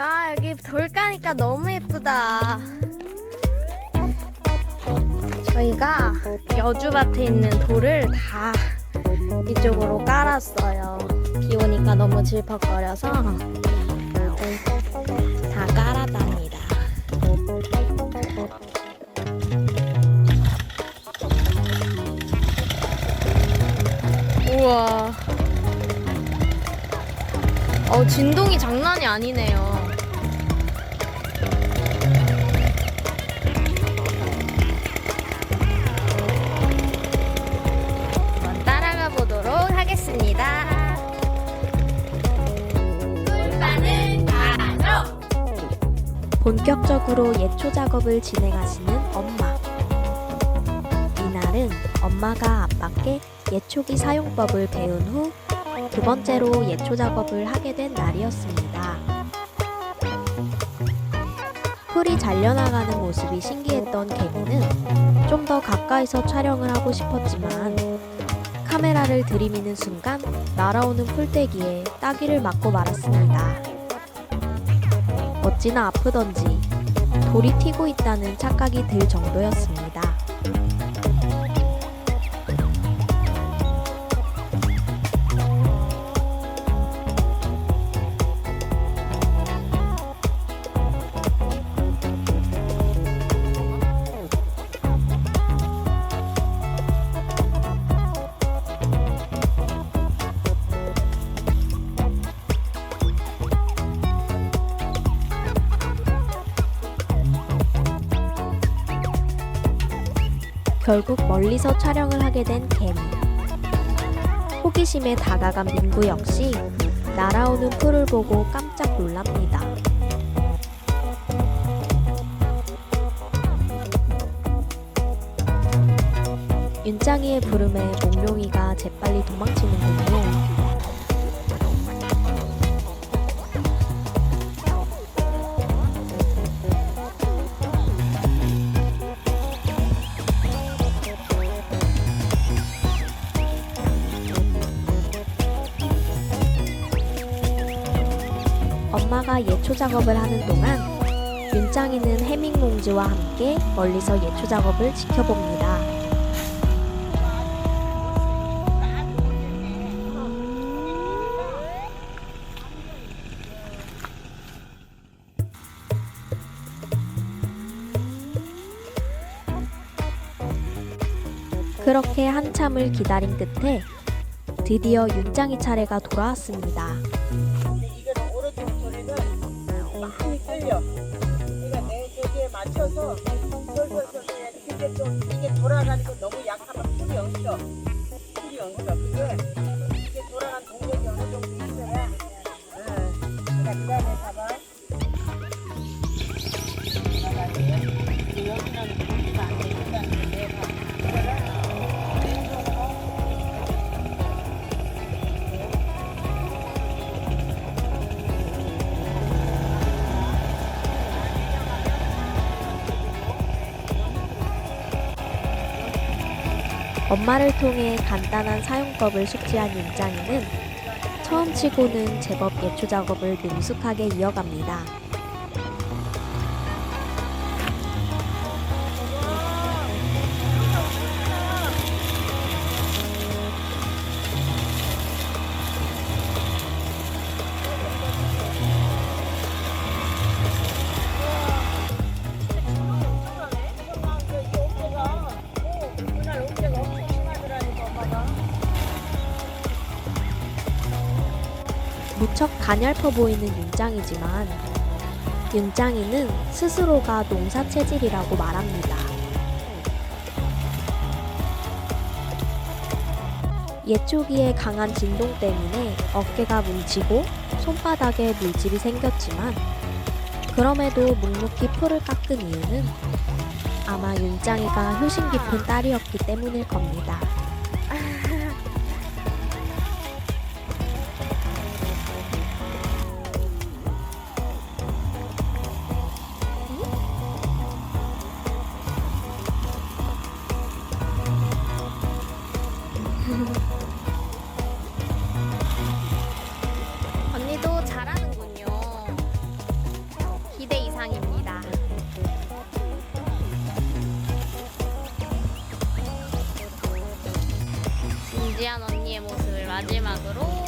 아, 여기 돌 까니까 너무 예쁘다. 저희가 여주밭에 있는 돌을 다 이쪽으로 깔았어요. 비 오니까 너무 질퍽거려서 다 깔았답니다. 우와. 어, 진동이 장난이 아니네요. 본격적으로 예초 작업을 진행하시는 엄마. 이날은 엄마가 아빠께 예초기 사용법을 배운 후 두 번째로 예초 작업을 하게 된 날이었습니다. 풀이 잘려나가는 모습이 신기했던 개미는 좀 더 가까이서 촬영을 하고 싶었지만 카메라를 들이미는 순간 날아오는 풀떼기에 따귀를 맞고 말았습니다. 어찌나 아프던지 돌이 튀고 있다는 착각이 들 정도였습니다. 결국 멀리서 촬영을 하게 된 개미. 호기심에 다가간 민구 역시 날아오는 풀을 보고 깜짝 놀랍니다. 윤짱이의 부름에 몽룡이가 재빨리 도망치는군요. 엄마가 예초 작업을 하는 동안 윤짱이는 해밍몽지와 함께 멀리서 예초 작업을 지켜봅니다. 그렇게 한참을 기다린 끝에 드디어 윤짱이 차례가 돌아왔습니다. 끌려. 그러니까 내 세계에 맞춰서 솔솔솔. 근데 좀 이게 돌아가는 거 너무 약하면 풀이 엉켜. 풀이 엉켜. 엄마를 통해 간단한 사용법을 숙지한 윤짱이는 처음 치고는 제법 예초 작업을 능숙하게 이어갑니다. 무척 가냘퍼 보이는 윤짱이지만 윤짱이는 스스로가 농사 체질이라고 말합니다. 예초기의 강한 진동 때문에 어깨가 뭉치고 손바닥에 물집이 생겼지만 그럼에도 묵묵히 풀을 깎은 이유는 아마 윤짱이가 효심 깊은 딸이었기 때문일 겁니다. 지한 언니의 모습을 마지막으로